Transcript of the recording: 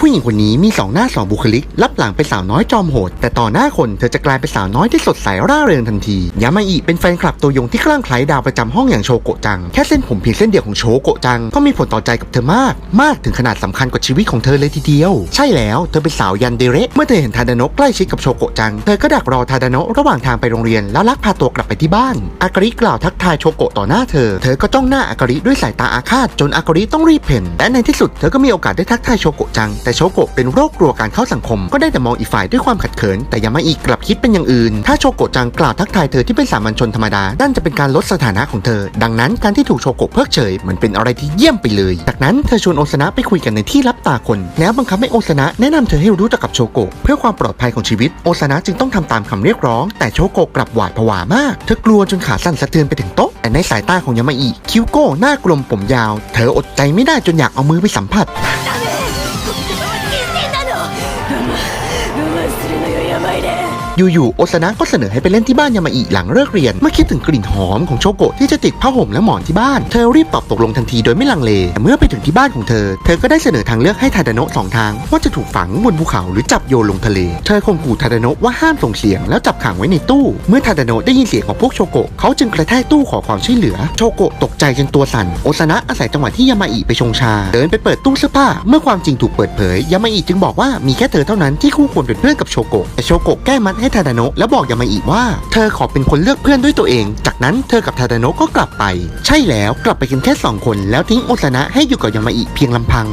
ผู้หญิงคนนี้มีสองหน้าสองบุคลิก รับหลังเป็นสาวน้อยจอมโหด แต่ต่อหน้าคนเธอจะกลายเป็นสาวน้อยที่สดใสร่าเริงทันที ยามาอิเป็นแฟนคลับตัวยงที่คลั่งไคล้ดาวประจำห้องอย่างโชโกจัง แค่เส้นผมเพียงเส้นเดียวของโชโกจัง ก็มีผลต่อใจกับเธอมาก มากถึงขนาดสำคัญกว่าชีวิตของเธอเลยทีเดียว ใช่แล้ว เธอเป็นสาวยันเดเรเมื่อเธอเห็นทาดาโนะใกล้ชิดกับโชโกจัง เธอก็ดักรอทาดาโนะระหว่างทางไปโรงเรียนแล้วลักพาตัวกลับไปที่บ้าน อาการิกล่าวทักทายโชโกต่อหน้าเธอ เธอก็จ้องหน้าอาการิด้วยสายตาอาฆาตจนอาการิต้องรีบเพ่นและในที่สุดเธอก็มีโอกาสได้ทักทายโชโกจังแต่โชโกะเป็นโรคกลัวการเข้าสังคม ก็ได้แต่มองอีกฝ่ายด้วยความขัดเขิน แต่ยามาอิกลับคิดเป็นอย่างอื่น ถ้าโชโกะจังกล่าวทักทายเธอที่เป็นสามัญชนธรรมดานั่นจะเป็นการลดสถานะของเธอ ดังนั้นการที่ถูกโชโกะเพิกเฉยมันเป็นอะไรที่เยี่ยมไปเลย จากนั้นเธอชวนโอซานะไปคุยกันในที่รับตาคน แล้วบังคับให้โอซานะแนะนำเธอให้รู้จักกับโชโกะเพื่อความปลอดภัยของชีวิตโอซานะจึงต้องทำตามคำเรียกร้อง แต่โชโกะกลับหวาดผวามาก เธอกลัวจนขาสั่นสะเทือนไปถึงโต๊ะแต่ในสายตาของยามาอิคิวโก้หน้ากลมผมยาว เธออดใจไม่ได้จนอยากเอามือไปสัมผัส 我慢するのよ病で。 อยู่ๆโอซานะก็เสนอให้ไปเล่นที่บ้านยามาอิหลังเลิกเรียน เมื่อคิดถึงกลิ่นหอมของโชโกะที่จะติดผ้าห่มและหมอนที่บ้าน เธอรีบตอบตกลงทันทีโดยไม่ลังเลแต่เมื่อไปถึงที่บ้านของเธอ เธอก็ได้เสนอทางเลือกให้ทาดาโนะสองทาง ว่าจะถูกฝังบนภูเขาหรือจับโยนลงทะเล เธอข่มขู่ทาดาโนะว่าห้ามส่งเสียงแล้วจับขังไว้ในตู้ เมื่อทาดาโนะได้ยินเสียงของพวกโชโกะเขาจึงกระแทกตู้ขอความช่วยเหลือ โชโกะตกใจจนตัวสั่น โอซานะอาศัยจังหวะที่ยามาอิไปชงชา เดินไปเปิดตู้เสื้อผ้า เมื่อความจริงถูกเปิดเผย ยามาอิจึงบอกว่ามีแค่เธอเท่านั้นที่คู่ควรเป็นเพื่อนกับโชโกะ แต่โชโกะแก้มัดให้ทาดาโนะแล้วบอกยามาอิว่า เธอขอเป็นคนเลือกเพื่อนด้วยตัวเอง จากนั้นเธอกับทาดาโนะก็กลับไป ใช่แล้วกลับไปกันแค่สองคน แล้วทิ้งโอซานะให้อยู่กับยามาอิเพียงลำพัง